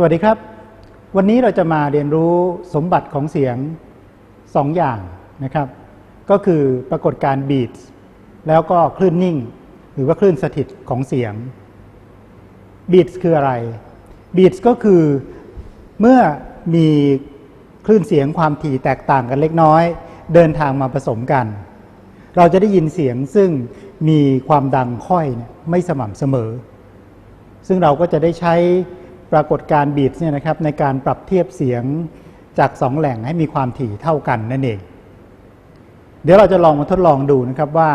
สวัสดีครับ วันนี้เราจะมาเรียนรู้สมบัติของเสียงสองอย่างนะครับ ก็คือปรากฏการณ์บีทแล้วก็คลื่นนิ่ง หรือว่าคลื่นสถิตของเสียงบีทคืออะไรบีทก็คือเมื่อมีคลื่นเสียงความถี่แตกต่างกันเล็กน้อย เดินทางมาผสมกัน เราจะได้ยินเสียงซึ่งมีความดังค่อยไม่สม่ำเสมอ ซึ่งเราก็จะได้ใช้ ปรากฏการบีทเนี่ยนะครับในการปรับเทียบเสียงจากสองแหล่งให้มีความถี่เท่ากันนั่นเอง เดี๋ยวเราจะลองมาทดลองดูนะครับว่า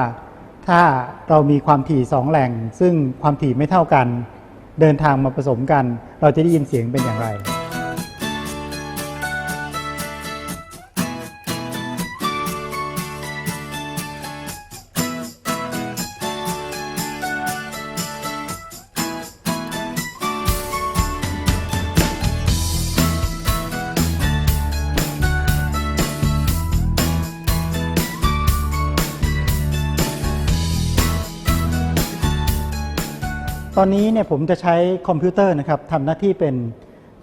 ถ้าเรามีความถี่สองแหล่ง ซึ่งความถี่ไม่เท่ากัน เดินทางมาผสมกัน เราจะได้ยินเสียงเป็นอย่างไร ตอนนี้เนี่ยผมจะใช้คอมพิวเตอร์นะครับทำหน้าที่เป็น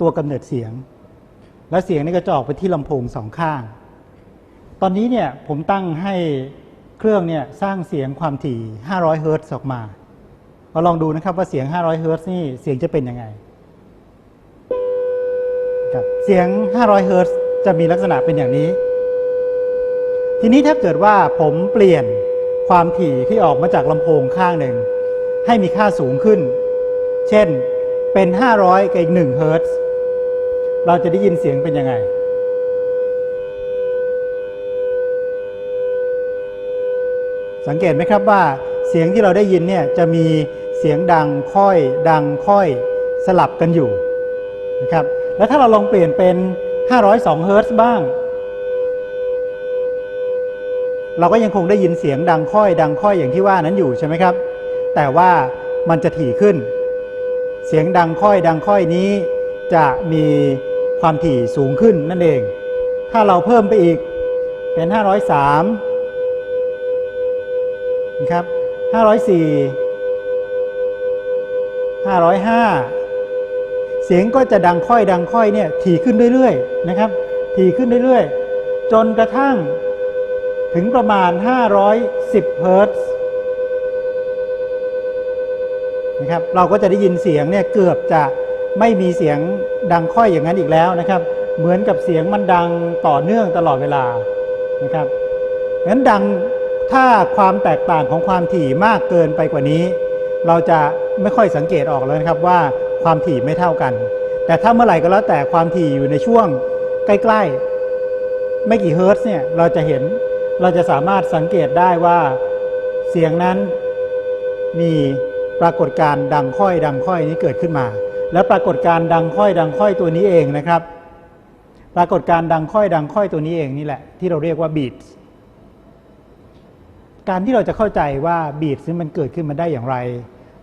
ตัวกำเนิดเสียง และเสียงนี่ก็จะออกไปที่ลำโพงสองข้าง ตอนนี้เนี่ยผมตั้งให้เครื่องเนี่ยสร้างเสียงความถี่ 500 เฮิรตซ์ออกมาเราลองดูนะครับว่าเสียง 500 เฮิรตซ์นี่เสียงจะเป็นยังไงครับเสียง 500 เฮิรตซ์จะมีลักษณะเป็นอย่างนี้ ทีนี้ถ้าเกิดว่าผมเปลี่ยนความถี่ที่ออกมาจากลำโพงข้างหนึ่ง ให้มีค่าสูงขึ้น เช่นเป็น 500 กับอีก1เฮิร์ตซ์เราจะได้ยินเสียงเป็นยังไง สังเกตไหมครับว่าเสียงที่เราได้ยินเนี่ยจะมีเสียงดังค่อย ดังค่อยสลับกันอยู่นะครับแล้วถ้าเราลองเปลี่ยนเป็น 502เฮิร์ตซ์บ้าง เราก็ยังคงได้ยินเสียงดังค่อย ดังค่อยอย่างที่ว่านั้นอยู่ใช่ไหมครับ แต่ว่ามันจะถี่ขึ้น เสียงดังค่อยดังค่อยนี้ จะมีความถี่สูงขึ้นนั่นเอง ถ้าเราเพิ่มไปอีกเป็น 503นะครับ504 505 เสียงก็จะดังค่อยดังค่อยเนี่ยถี่ขึ้นเรื่อยๆนะครับถี่ขึ้นเรื่อยๆ จนกระทั่งถึงประมาณ 510 เฮิรตซ์ นะครับเราก็จะได้ยินเสียงเนี่ยเกือบจะไม่มีเสียงดังค่อยอย่างนั้นอีกแล้วนะครับ เหมือนกับเสียงมันดังต่อเนื่องตลอดเวลานะครับงั้นดังถ้าความแตกต่างของความถี่มากเกินไปกว่านี้ เราจะไม่ค่อยสังเกตออกเลยนะครับว่าความถี่ไม่เท่ากัน แต่ถ้าเมื่อไหร่ก็แล้วแต่ความถี่อยู่ในช่วงใกล้ๆ ไม่กี่เฮิร์ตซ์เนี่ยเราจะเห็นเราจะสามารถสังเกตได้ว่าเสียงนั้นมี ปรากฏการดังค่อยดังค่อยนี้เกิดขึ้นมา แล้วปรากฏการดังค่อยดังค่อยตัวนี้เองนะครับ ปรากฏการดังค่อยดังค่อยตัวนี้เองนี่แหละ ที่เราเรียกว่าบีทการที่เราจะเข้าใจว่าบีทซึ่งมันเกิดขึ้นมาได้อย่างไร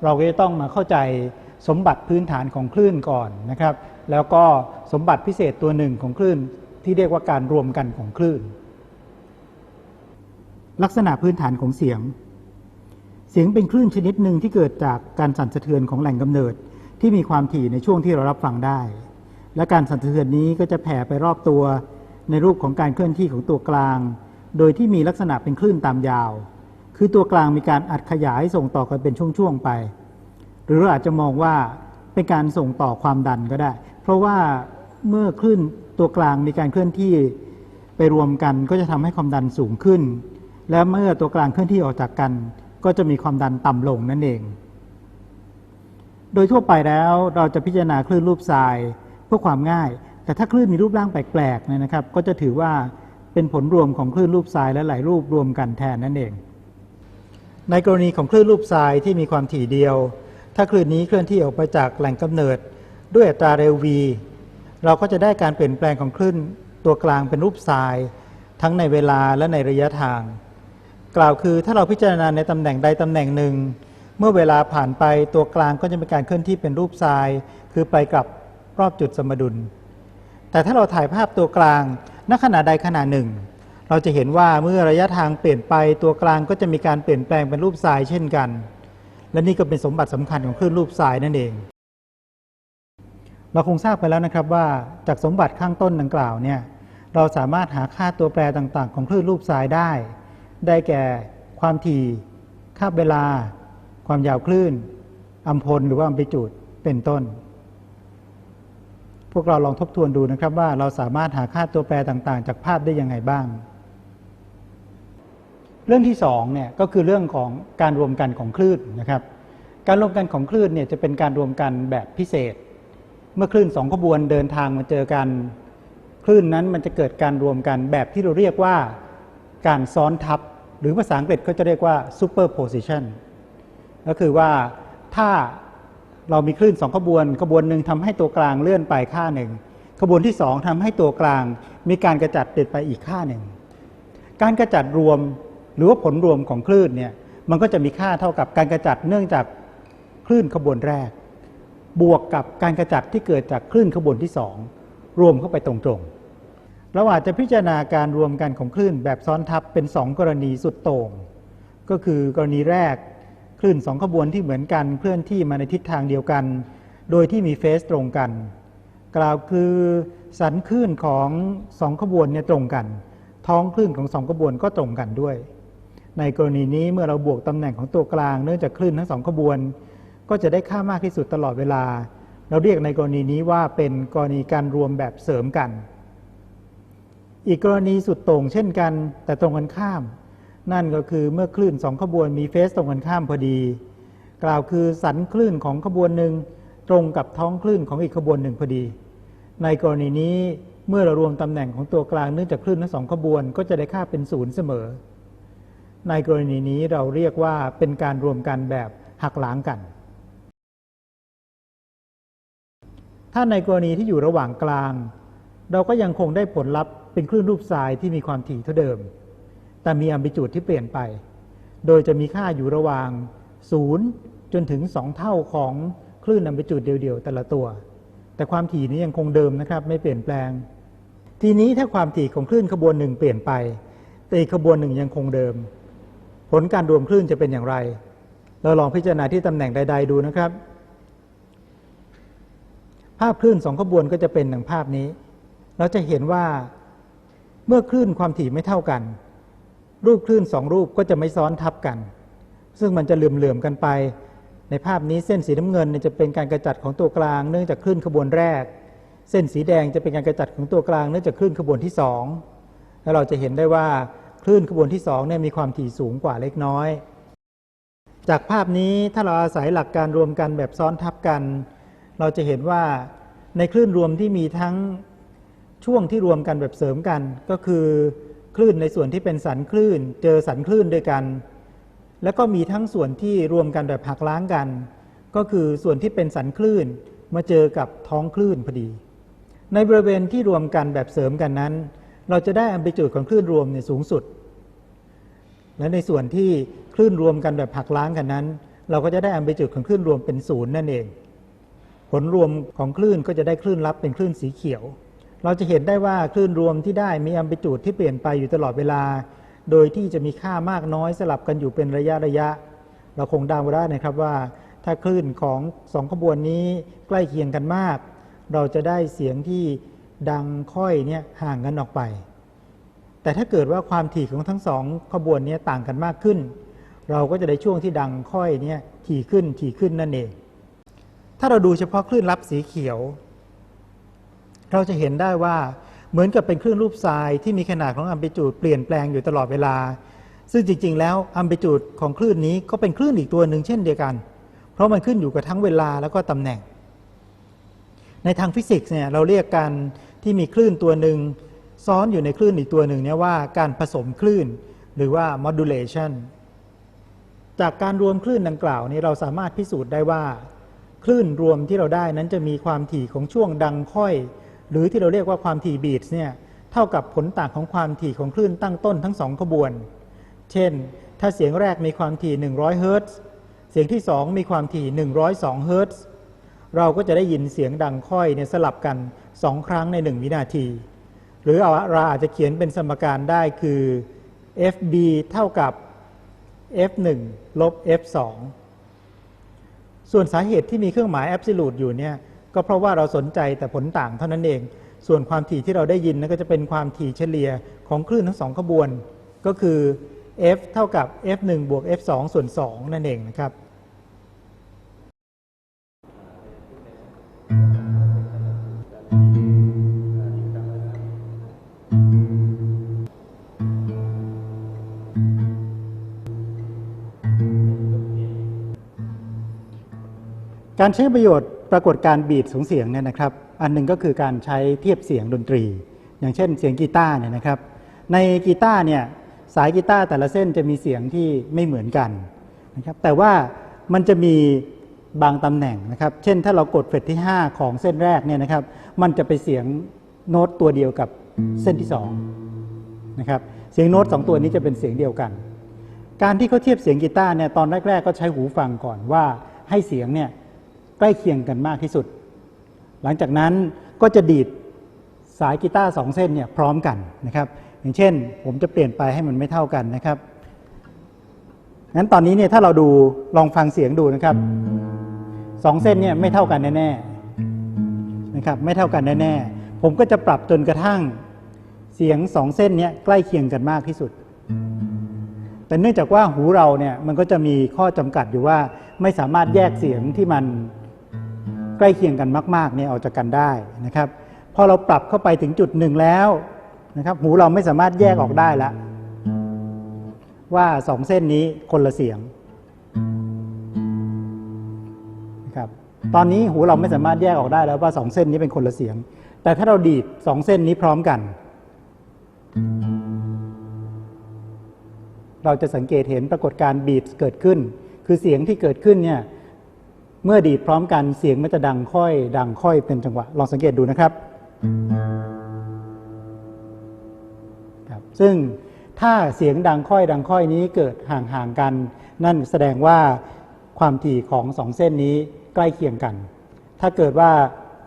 เราก็จะต้องมาเข้าใจสมบัติพื้นฐานของคลื่นก่อนนะครับ แล้วก็สมบัติพิเศษตัวหนึ่งของคลื่นที่เรียกว่าการรวมกันของคลื่น ลักษณะพื้นฐานของเสียง สียงเป็นคลื่นชนิดหนึ่งที่เกิดจากการสั่นสะเทือนของแหล่งกำเนิด ที่มีความถี่ในช่วงที่เรารับฟังได้ และการสั่นสะเทือนนี้ก็จะแผ่ไปรอบตัว ในรูปของการเคลื่อนที่ของตัวกลาง โดยที่มีลักษณะเป็นคลื่นตามยาว คือตัวกลางมีการอัดขยายส่งต่อกันเป็นช่วงๆไป หรือเราอาจจะมองว่าเป็นการส่งต่อความดันก็ได้ เพราะว่าเมื่อคลื่นตัวกลางมีการเคลื่อนที่ไปรวมกันก็จะทำให้ความดันสูงขึ้น และเมื่อตัวกลางเคลื่อนที่ออกจากกัน ก็จะมีความดันต่ำลงนั่นเอง โดยทั่วไปแล้วเราจะพิจารณาคลื่นรูปทรายเพื่อความง่าย แต่ถ้าคลื่นมีรูปร่างแปลกๆเนี่ยนะครับ ก็จะถือว่าเป็นผลรวมของคลื่นรูปทรายและหลายรูปรวมกันแทนนั่นเอง ในกรณีของคลื่นรูปทรายที่มีความถี่เดียว ถ้าคลื่นนี้เคลื่อนที่ออกไปจากแหล่งกำเนิด ด้วยอัตราเร็ว v เราก็จะได้การเปลี่ยนแปลงของคลื่นตัวกลางเป็นรูปทราย ทั้งในเวลาและในระยะทาง กล่าวคือถ้าเราพิจารณาในตำแหน่งใดตำแหน่งหนึ่ง เมื่อเวลาผ่านไปตัวกลางก็จะเป็นการเคลื่อนที่เป็นรูปทราย คือไปกลับรอบจุดสมดุล แต่ถ้าเราถ่ายภาพตัวกลางณขณะใดขณะหนึ่ง เราจะเห็นว่าเมื่อระยะทางเปลี่ยนไปตัวกลางก็จะมีการเปลี่ยนแปลงเป็นรูปทรายเช่นกัน และนี่ก็เป็นสมบัติสำคัญของคลื่นรูปทรายนั่นเอง เราคงทราบไปแล้วนะครับว่าจากสมบัติข้างต้นดังกล่าวเนี่ยเราสามารถหาค่าตัวแปรต่างๆ ของคลื่นรูปทรายได้ ได้แก่ความถี่ค่าบเวลา ความยาวคลื่นอัมพลหรือว่าอัมพิจูดเป็นต้น พวกเราลองทบทวนดูนะครับว่าเราสามารถหาค่าตัวแปรต่างๆ จากภาพได้ยังไงบ้าง เรื่องที่สองเนี่ยก็คือเรื่องของการรวมกันของคลื่นนะครับ การรวมกันของคลื่นเนี่ยจะเป็นการรวมกันแบบพิเศษ เมื่อคลื่นสองขบวนเดินทางมาเจอกันคลื่นนั้นมันจะเกิดการรวมกันแบบที่เราเรียกว่า การซ้อนทับ หรือภาษาอังกฤษก็จะเรียกว่า superposition ก็คือว่าถ้าเรามีคลื่นสองขบวน ขบวนหนึ่งทำให้ตัวกลางเลื่อนไปค่าหนึ่งขบวนที่สองทำให้ตัวกลาง มีการกระจัดเด็ดไปอีกค่าหนึ่งการกระจัดรวมหรือว่าผลรวมของคลื่นเนี่ยมันก็จะมีค่าเท่ากับการกระจัดเนื่องจากคลื่นขบวนแรก บวกกับการกระจัดที่เกิดจากคลื่นขบวนที่สองรวมเข้าไปตรงๆ เราอาจจะพิจารณาการรวมกันของคลื่นแบบซ้อนทับเป็นสองกรณีสุดโต่ง ก็คือกรณีแรกคลื่นสองขบวนที่เหมือนกันเคลื่อนที่มาในทิศทางเดียวกัน โดยที่มีเฟสตรงกัน กล่าวคือสันคลื่นของสองขบวนเนี่ยตรงกัน ท้องคลื่นของสองขบวนก็ตรงกันด้วย ในกรณีนี้เมื่อเราบวกตำแหน่งของตัวกลางเนื่องจากคลื่นทั้งสองขบวน ก็จะได้ค่ามากที่สุดตลอดเวลา เราเรียกในกรณีนี้ว่าเป็นกรณีการรวมแบบเสริมกัน อีกกรณีสุดโต่งเช่นกัน แต่ตรงกันข้าม นั่นก็คือเมื่อคลื่นสองขบวนมีเฟสตรงกันข้ามพอดี กล่าวคือสันคลื่นของขบวนหนึ่งตรงกับท้องคลื่นของอีกขบวนหนึ่งพอดี ในกรณีนี้เมื่อเรารวมตำแหน่งของตัวกลางเนื่องจากคลื่นทั้งสองขบวนก็จะได้ค่าเป็นศูนย์เสมอ ในกรณีนี้เราเรียกว่าเป็นการรวมกันแบบหักล้างกัน ถ้าในกรณีที่อยู่ระหว่างกลาง เราก็ยังคงได้ผลลัพธ์ เป็นคลื่นรูปทรายที่มีความถี่เท่าเดิม แต่มีอัมพลิจูดที่เปลี่ยนไป โดยจะมีค่าอยู่ระหว่าง 0 จนถึง 2 เท่าของคลื่นอัมพลิจูดเดียวๆแต่ละตัว แต่ความถี่นี้ยังคงเดิมนะครับ ไม่เปลี่ยนแปลง ทีนี้ถ้าความถี่ของคลื่นขบวนหนึ่งเปลี่ยนไป แต่อีกขบวนหนึ่งยังคงเดิม ผลการรวมคลื่นจะเป็นอย่างไร เราลองพิจารณาที่ตำแหน่งใด ๆ ดูนะครับ ภาพคลื่นสองขบวนก็จะเป็นดังภาพนี้ เราจะเห็นว่า เมื่อคลื่นความถี่ไม่เท่ากัน รูปคลื่นสองรูปก็จะไม่ซ้อนทับกัน ซึ่งมันจะเหลื่อมๆกันไป ในภาพนี้เส้นสีน้ำเงินจะเป็นการกระจัดของตัวกลาง เนื่องจากคลื่นขบวนแรก เส้นสีแดงจะเป็นการกระจัดของตัวกลาง เนื่องจากคลื่นขบวนที่สองแล้วเราจะเห็นได้ว่าคลื่นขบวนที่สองเนี่ยมีความถี่สูงกว่าเล็กน้อย จากภาพนี้ถ้าเราอาศัยหลักการรวมกันแบบซ้อนทับกัน เราจะเห็นว่าในคลื่นรวมที่มีทั้ง ช่วงที่รวมกันแบบเสริมกันก็คือคลื่นในส่วนที่เป็นสันคลื่น เจอสันคลื่นด้วยกัน แล้วก็มีทั้งส่วนที่รวมกันแบบหักล้างกัน ก็คือส่วนที่เป็นสันคลื่นมาเจอกับท้องคลื่นพอดี ในบริเวณที่รวมกันแบบเสริมกันนั้น เราจะได้อัมพลิจูดของคลื่นรวมเนี่ยสูงสุด และในส่วนที่คลื่นรวมกันแบบหักล้างกันนั้น เราก็จะได้อัมพลิจูดของคลื่นรวมเป็นศูนย์นั่นเอง ผลรวมของคลื่นก็จะได้คลื่นลับเป็นคลื่นสีเขียว เราจะเห็นได้ว่าคลื่นรวมที่ได้มีอัมพลิจูดที่เปลี่ยนไปอยู่ตลอดเวลา โดยที่จะมีค่ามากน้อยสลับกันอยู่เป็นระยะระยะ เราคงเดาได้นะครับว่า ถ้าคลื่นของสองขบวนนี้ใกล้เคียงกันมาก เราจะได้เสียงที่ดังค่อยเนี่ยห่างกันออกไป แต่ถ้าเกิดว่าความถี่ของทั้งสองขบวนนี้ต่างกันมากขึ้น เราก็จะได้ช่วงที่ดังค่อยเนี่ยถี่ขึ้นถี่ขึ้นนั่นเอง ถ้าเราดูเฉพาะคลื่นลับสีเขียว เราจะเห็นได้ว่าเหมือนกับเป็นคลื่นรูปทรายที่มีขนาดของอัมพลิจูดเปลี่ยนแปลงอยู่ตลอดเวลา ซึ่งจริง ๆ แล้วอัมพลิจูดของคลื่นนี้ก็เป็นคลื่นอีกตัวหนึ่งเช่นเดียวกัน เพราะมันขึ้นอยู่กับทั้งเวลาแล้วก็ตำแหน่ง ในทางฟิสิกส์เนี่ยเราเรียกกันที่มีคลื่นตัวหนึ่งซ้อนอยู่ในคลื่นอีกตัวหนึ่งเนี่ยว่าการผสมคลื่นหรือว่า modulation จากการรวมคลื่นดังกล่าวนี้เราสามารถพิสูจน์ได้ว่า คลื่นรวมที่เราได้นั้นจะมีความถี่ของช่วงดังค่อย หรือที่เราเรียกว่าความถี่บีทเนี่ยเท่ากับผลต่างของความถี่ของคลื่นตั้งต้นทั้งสองขบวน เช่น ถ้าเสียงแรกมีความถี่ 100 เฮิรตซ์ เสียงที่ 2 มีความถี่ 102 เฮิรตซ์ เราก็จะได้ยินเสียงดังค่อยเนี่ยสลับกัน 2 ครั้งใน 1 วินาที หรือเราอาจจะเขียนเป็นสมการได้คือ FB เท่ากับ F1 ลบ F2 ส่วนสาเหตุที่มีเครื่องหมาย absolute อยู่เนี่ย ก็ก็เพราะว่าเราสนใจแต่ผลต่างเท่านั้นเอง ส่วนความถี่ที่เราได้ยินนั่นก็จะเป็นความถี่เฉลี่ยของคลื่นทั้งสองขบวน ก็คือ f เท่ากับ f 1 บวก f 2 ส่วน 2 นั่นเองนะครับการใช้ประโยชน์ ปรากฏการบีทของเสียงเนี่ยนะครับ อันหนึ่งก็คือการใช้เทียบเสียงดนตรี อย่างเช่นเสียงกีตาร์เนี่ยนะครับ ในกีตาร์เนี่ยสายกีตาร์แต่ละเส้นจะมีเสียงที่ไม่เหมือนกันนะครับ แต่ว่ามันจะมีบางตำแหน่งนะครับ เช่นถ้าเรากดเฟรตที่ 5 ของเส้นแรกเนี่ยนะครับ มันจะไปเสียงโน้ตตัวเดียวกับเส้นที่2นะครับ เสียงโน้ตสองตัวนี้จะเป็นเสียงเดียวกัน การที่เขาเทียบเสียงกีตาร์เนี่ยตอนแรก ๆ ก็ใช้หูฟังก่อนว่าให้เสียงเนี่ย ใกล้เคียงกันมากที่สุด หลังจากนั้นก็จะดีดสายกีตาร์สองเส้นเนี่ยพร้อมกันนะครับ อย่างเช่น ผมจะเปลี่ยนไปให้มันไม่เท่ากันนะครับงั้นตอนนี้เนี่ยถ้าเราดูลองฟังเสียงดูนะครับสองเส้นเนี่ยไม่เท่ากันแน่ๆนะครับไม่เท่ากันแน่ๆผมก็จะปรับจนกระทั่งเสียงสองเส้นเนี้ใกล้เคียงกันมากที่สุด แต่เนื่องจากว่าหูเราเนี่ยมันก็จะมีข้อจำกัดอยู่ว่าไม่สามารถแยกเสียงที่มัน ใกล้เคียงกันมากๆเนี่ยออกจากกันได้นะครับพอเราปรับเข้าไปถึงจุดหนึ่งแล้วนะครับ หูเราไม่สามารถแยกออกได้ล้วว่าสองเส้นนี้คนละเสียงนะครับตอนนี้หูเราไม่สามารถแยกออกได้แล้วว่าสองเส้นนี้เป็นคนละเสียง แต่ถ้าเราดีดสองเส้นนี้พร้อมกัน เราจะสังเกตเห็นปรากฏการณ์บีทเกิดขึ้น คือเสียงที่เกิดขึ้นเนี่ย เมื่อดีดพร้อมกันเสียงมันจะดังค่อย ดังค่อยเป็นจังหวะ ลองสังเกตดูนะครับครับ ซึ่งถ้าเสียงดังค่อยดังค่อยนี้เกิดห่างๆกัน นั่นแสดงว่าความถี่ของสองเส้นนี้ใกล้เคียงกัน ถ้าเกิดว่า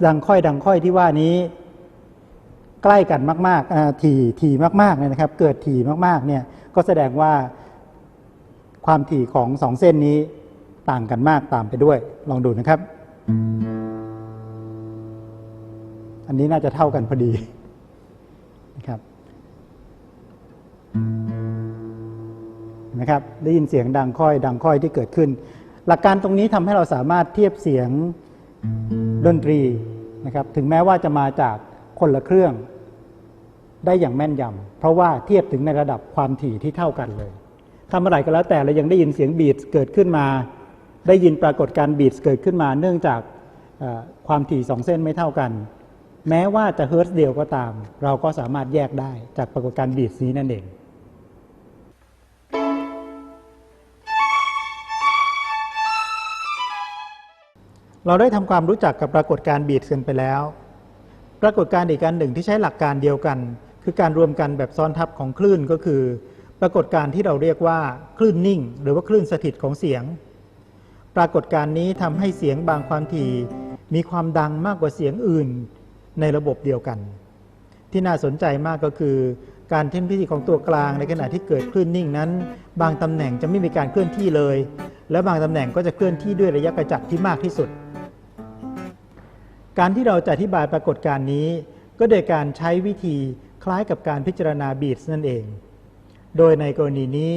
ดังค่อยดังค่อยที่ว่านี้ ใกล้กันมากๆถี่ถี่มากๆเนี่ยนะครับ เกิดถี่มากๆเนี่ยก็แสดงว่าความถี่ของสองเส้นนี้ ต่างกันมากตามไปด้วย ลองดูนะครับ อันนี้น่าจะเท่ากันพอดีนะครับนะครับ ได้ยินเสียงดังค่อย ดังค่อยที่เกิดขึ้น หลักการตรงนี้ทำให้เราสามารถเทียบเสียงดนตรีนะครับ ถึงแม้ว่าจะมาจากคนละเครื่องได้อย่างแม่นยำเพราะว่าเทียบถึงในระดับความถี่ที่เท่ากันเลยทำอะไรก็แล้วแต่เรายังได้ยินเสียงบีทเกิดขึ้นมา ได้ยินปรากฏการบีทเกิดขึ้นมาเนื่องจากความถี่สองเส้นไม่เท่ากัน แม้ว่าจะเฮิร์ตซ์เดียวก็ตาม เราก็สามารถแยกได้จากปรากฏการบีทนี้นั่นเองเราได้ทำความรู้จักกับปรากฏการณ์บีทกันไปแล้ว ปรากฏการณ์อีกการหนึ่งที่ใช้หลักการเดียวกัน คือการรวมกันแบบซ้อนทับของคลื่นก็คือ ปรากฏการณ์ที่เราเรียกว่าคลื่นนิ่ง หรือว่าคลื่นสถิตของเสียง ปรากฏการณ์นี้ทำให้เสียงบางความถี่มีความดังมากกว่าเสียงอื่นในระบบเดียวกัน ที่น่าสนใจมากก็คือ การเทมพิธีของตัวกลางในขณะที่เกิดคลื่นนิ่งนั้น บางตำแหน่งจะไม่มีการเคลื่อนที่เลย และบางตำแหน่งก็จะเคลื่อนที่ด้วยระยะกระจัดที่มากที่สุด การที่เราจะอธิบายปรากฏการณ์นี้ ก็โดยการใช้วิธีคล้ายกับการพิจารณาบีทนั่นเอง โดยในกรณีนี้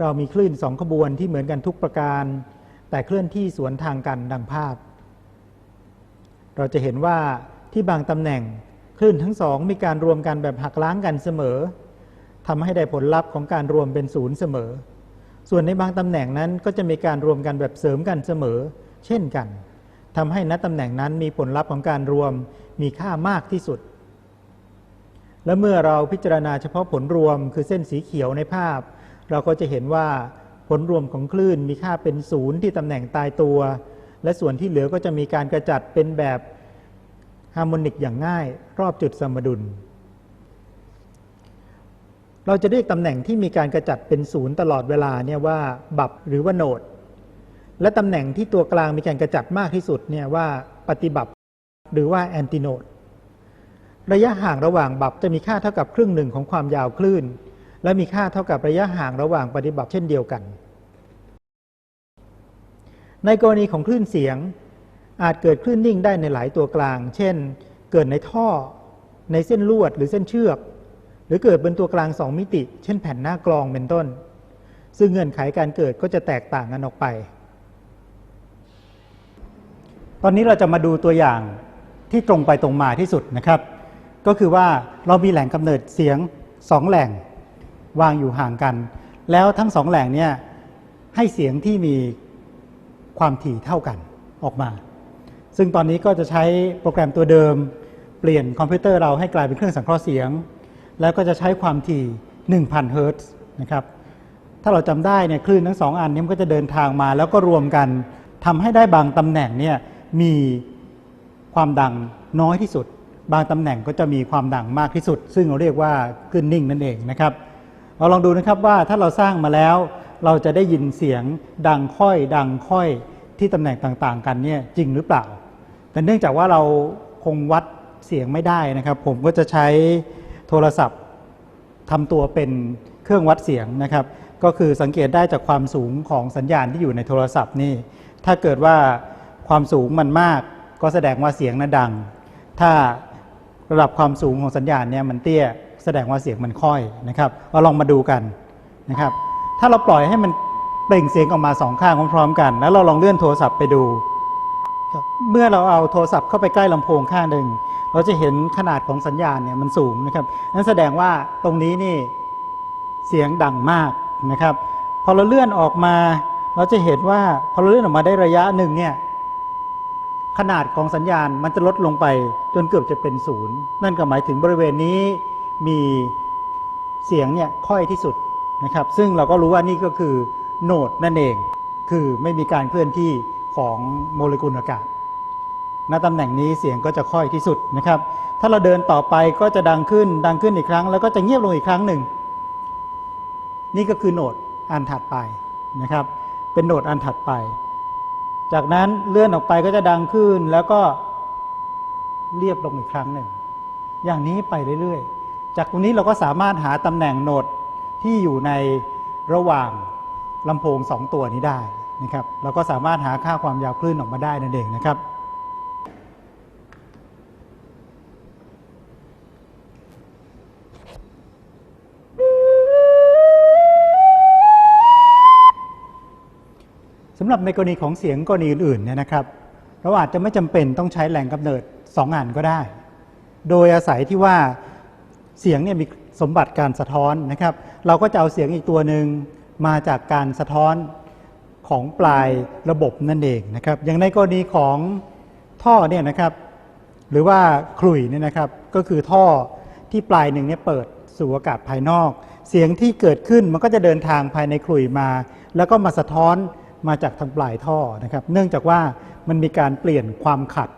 เรามีคลื่นสองขบวนที่เหมือนกันทุกประการ แต่เคลื่อนที่สวนทางกันดังภาพ เราจะเห็นว่าที่บางตำแหน่งคลื่นทั้งสองมีการรวมกันแบบหักล้างกันเสมอทำให้ได้ผลลัพธ์ของการรวมเป็นศูนย์เสมอ ส่วนในบางตำแหน่งนั้นก็จะมีการรวมกันแบบเสริมกันเสมอ เช่นกันทำให้ณตำแหน่งนั้นมีผลลัพธ์ของการรวมมีค่ามากที่สุด และเมื่อเราพิจารณาเฉพาะผลรวมคือเส้นสีเขียวในภาพ เราก็จะเห็นว่า ผลรวมของคลื่นมีค่าเป็นศูนย์ที่ตำแหน่งตายตัว และส่วนที่เหลือก็จะมีการกระจัดเป็นแบบฮาร์โมนิกอย่างง่าย รอบจุดสมดุล เราจะเรียกตำแหน่งที่มีการกระจัดเป็นศูนย์ตลอดเวลาเนี่ยว่าบับหรือว่าโนด และตำแหน่งที่ตัวกลางมีการกระจัดมากที่สุดเนี่ยว่าปฏิบัติหรือว่าแอนติโนด ระยะห่างระหว่างบับจะมีค่าเท่ากับครึ่งหนึ่งของความยาวคลื่น และมีค่าเท่ากับระยะห่างระหว่างปฏิบัติเช่นเดียวกัน ในกรณีของคลื่นเสียง อาจเกิดคลื่นนิ่งได้ในหลายตัวกลาง เช่น เกิดในท่อ ในเส้นลวดหรือเส้นเชือก หรือเกิดบนตัวกลางสองมิติ เช่นแผ่นหน้ากลองเป็นต้น ซึ่งเงื่อนไขการเกิดก็จะแตกต่างกันออกไป ตอนนี้เราจะมาดูตัวอย่างที่ตรงไปตรงมาที่สุดนะครับ ก็คือว่าเรามีแหล่งกำเนิดเสียงสองแหล่ง วางอยู่ห่างกัน แล้วทั้งสองแหล่งเนี่ยให้เสียงที่มีความถี่เท่ากันออกมา ซึ่งตอนนี้ก็จะใช้โปรแกรมตัวเดิม เปลี่ยนคอมพิวเตอร์เราให้กลายเป็นเครื่องสังเคราะห์เสียง แล้วก็จะใช้ความถี่ 1,000 เฮิรตซ์นะครับถ้าเราจำได้เนี่ยคลื่นทั้งสองอันนี้มันก็จะเดินทางมา แล้วก็รวมกันทำให้ได้บางตำแหน่งเนี่ยมีความดังน้อยที่สุด บางตำแหน่งก็จะมีความดังมากที่สุด ซึ่งเราเรียกว่าคลื่นนิ่งนั่นเองนะครับ เราลองดูนะครับว่าถ้าเราสร้างมาแล้ว เราจะได้ยินเสียงดังค่อยดังค่อยที่ตำแหน่งต่างๆ กันเนี่ยจริงหรือเปล่า แต่เนื่องจากว่าเราคงวัดเสียงไม่ได้นะครับ ผมก็จะใช้โทรศัพท์ทำตัวเป็นเครื่องวัดเสียงนะครับ ก็คือสังเกตได้จากความสูงของสัญญาณที่อยู่ในโทรศัพท์นี่ ถ้าเกิดว่าความสูงมันมาก ก็แสดงว่าเสียงนั้นดัง ถ้าระดับความสูงของสัญญาณเนี่ยมันเตี้ย แสดงว่าเสียงมันค่อยนะครับเราลองมาดูกันนะครับ ถ้าเราปล่อยให้มันเปล่งเสียงออกมาสองข้างพร้อมๆกัน แล้วเราลองเลื่อนโทรศัพท์ไปดู เมื่อเราเอาโทรศัพท์เข้าไปใกล้ลำโพงข้างหนึ่งเราจะเห็นขนาดของสัญญาณเนี่ยมันสูงนะครับนั่นแสดงว่าตรงนี้นี่เสียงดังมากนะครับ พอเราเลื่อนออกมา เราจะเห็นว่าพอเราเลื่อนออกมาได้ระยะหนึ่งเนี่ยขนาดของสัญญาณมันจะลดลงไปจนเกือบจะเป็นศูนย์นั่นก็หมายถึงบริเวณนี้ มีเสียงเนี่ยค่อยที่สุดนะครับ ซึ่งเราก็รู้ว่านี่ก็คือโนดนั่นเอง คือไม่มีการเคลื่อนที่ของโมเลกุลอากาศณตำแหน่งนี้เสียงก็จะค่อยที่สุดนะครับ ถ้าเราเดินต่อไปก็จะดังขึ้น ดังขึ้นอีกครั้ง แล้วก็จะเงียบลงอีกครั้งหนึ่ง นี่ก็คือโนดอันถัดไปนะครับ เป็นโนดอันถัดไป จากนั้นเลื่อนออกไปก็จะดังขึ้นแล้วก็เรียบลงอีกครั้งหนึ่ง อย่างนี้ไปเรื่อยๆ จากตรงนี้เราก็สามารถหาตำแหน่งโนดที่อยู่ในระหว่างลำโพงสองตัวนี้ได้นะครับเราก็สามารถหาค่าความยาวคลื่นออกมาได้นั่นเองนะครับ สำหรับในกรณีของเสียงกรณีอื่นๆเนี่ยนะครับ เราอาจจะไม่จำเป็นต้องใช้แหล่งกำเนิดสองอันก็ได้ โดยอาศัยที่ว่า เสียงเนี่ยมีสมบัติการสะท้อนนะครับ เราก็จะเอาเสียงอีกตัวหนึ่งมาจากการสะท้อนของปลายระบบนั่นเองนะครับ อย่างในกรณีของท่อเนี่ยนะครับหรือว่าขลุ่ยเนี่ยนะครับก็คือท่อที่ปลายหนึ่งเนี่ยเปิดสู่อากาศภายนอก เสียงที่เกิดขึ้นมันก็จะเดินทางภายในขลุ่ยมา แล้วก็มาสะท้อนมาจากทางปลายท่อนะครับ เนื่องจากว่ามันมีการเปลี่ยนความขัด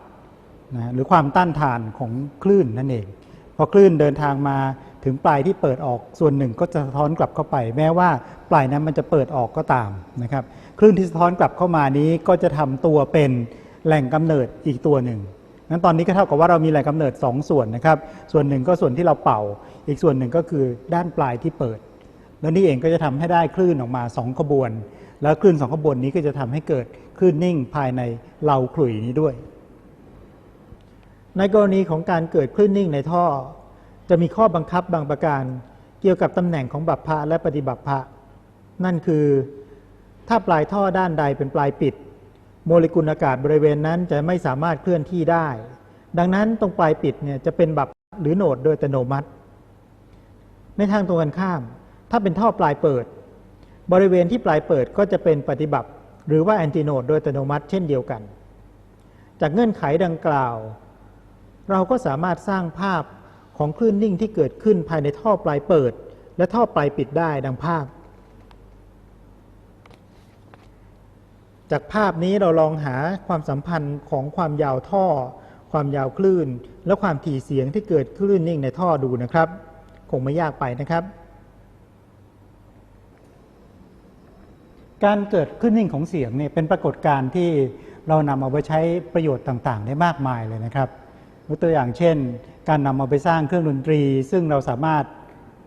นะหรือความต้านทานของคลื่นนั่นเอง พอคลื่นเดินทางมาถึงปลายที่เปิดออกส่วนหนึ่งก็จะสะท้อนกลับเข้าไป แม้ว่าปลายนั้นมันจะเปิดออกก็ตามนะครับคลื่นที่สะท้อนกลับเข้ามานี้ก็จะทำตัวเป็นแหล่งกำเนิดอีกตัวหนึ่งนั้นตอนนี้ก็เท่ากับว่าเรามีแหล่งกำเนิด 2 ส่วนนะครับ ส่วนหนึ่งก็ส่วนที่เราเป่า อีกส่วนหนึ่งก็คือด้านปลายที่เปิด แล้วนี่เองก็จะทำให้ได้คลื่นออกมา 2 ขบวน แล้วคลื่นสองขบวนนี้ก็จะทำให้เกิดคลื่นนิ่งภายในเหลาขลุ่ยนี้ด้วย ในกรณีของการเกิดคลื่นนิ่งในท่อ จะมีข้อบังคับบางประการ เกี่ยวกับตำแหน่งของบัพพะและปฏิบัติพะ นั่นคือ ถ้าปลายท่อด้านใดเป็นปลายปิด โมเลกุลอากาศบริเวณนั้นจะไม่สามารถเคลื่อนที่ได้ ดังนั้นตรงปลายปิดเนี่ยจะเป็นบัพหรือโหนดโดยอัตโนมัติ ในทางตรงกันข้าม ถ้าเป็นท่อปลายเปิด บริเวณที่ปลายเปิดก็จะเป็นปฏิบัติ หรือว่าแอนติโนดโดยอัตโนมัติ เช่นเดียวกัน จากเงื่อนไขดังกล่าว เราก็สามารถสร้างภาพของคลื่นนิ่งที่เกิดขึ้นภายในท่อปลายเปิด และท่อปลายปิดได้ดังภาพ จากภาพนี้เราลองหาความสัมพันธ์ของความยาวท่อ ความยาวคลื่น และความถี่เสียงที่เกิดคลื่นนิ่งในท่อดูนะครับ คงไม่ยากไปนะครับ การเกิดคลื่นนิ่งของเสียงเนี่ยเป็นปรากฏการณ์ที่เรานำเอาไปใช้ประโยชน์ต่างๆ ได้มากมายเลยนะครับ กตัวอย่างเช่น การนำเอาไปสร้างเครื่องดนตรี ซึ่งเราสามารถ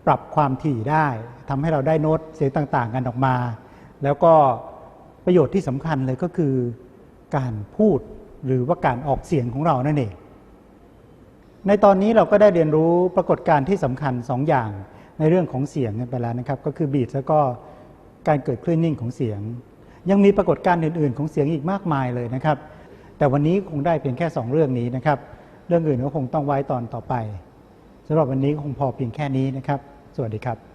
ปรับความถี่ได้ทำให้เราได้โน้ตเสียงต่างๆ กันออกมา แล้วก็ประโยชน์ที่สำคัญเลยก็คือการพูดหรือว่าการออกเสียงของเรานั่นเอง ในตอนนี้เราก็ได้เรียนรู้ปรากฏการณ์ที่สำคัญสองอย่างในเรื่องของเสียงกันไปแล้วนะครับ ก็คือบีทแล้วก็การเกิดคลื่นนิ่งของเสียง ยังมีปรากฏการณ์อื่น ๆ ของเสียงอีกมากมายเลยนะครับ แต่วันนี้คงได้เพียงแค่สองเรื่องนี้นะครับ เรื่องอื่นก็คงต้องไว้ตอนต่อไปสำหรับวันนี้คงพอเพียงแค่นี้นะครับ สวัสดีครับ